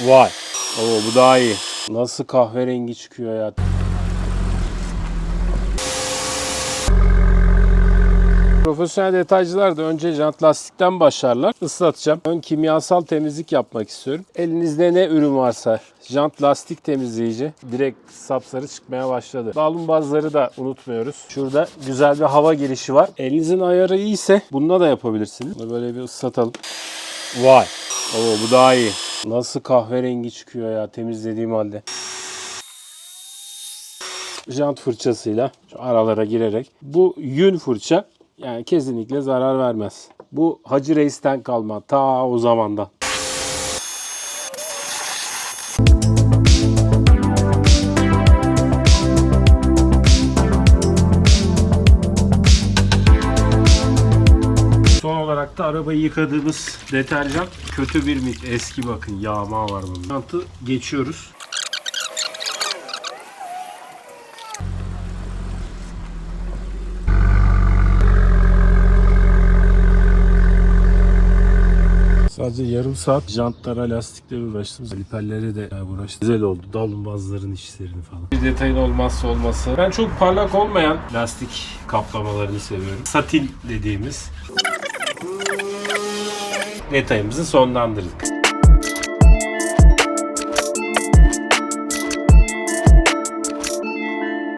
Vay. Oo bu daha iyi. Nasıl kahverengi çıkıyor ya. Profesyonel detaycılar da önce jant lastikten başlarlar. Islatacağım. Ön kimyasal temizlik yapmak istiyorum. Elinizde ne ürün varsa jant lastik temizleyici direkt sapsarı çıkmaya başladı. Dallumbazları da unutmuyoruz. Şurada güzel bir hava girişi var. Elinizin ayarı iyiyse bununla da yapabilirsiniz. Bunu böyle bir ıslatalım. Vay. Oo bu daha iyi. Nasıl kahverengi çıkıyor ya temizlediğim halde. Jant fırçasıyla şu aralara girerek. Bu yün fırça yani kesinlikle zarar vermez. Bu Hacı Reis'ten kalma ta o zamandan. Olarak da arabayı yıkadığımız deterjan kötü bir mit. Eski bakın yağma var bunun. Jantı geçiyoruz. Sadece yarım saat jantlara, lastiklere uğraştım. Liperlere de uğraştım. Güzel oldu. Dallumbazların işlerini falan. Bir detayın olmazsa olması. Ben çok parlak olmayan lastik kaplamalarını seviyorum. Satin dediğimiz detayımızı sonlandırdık.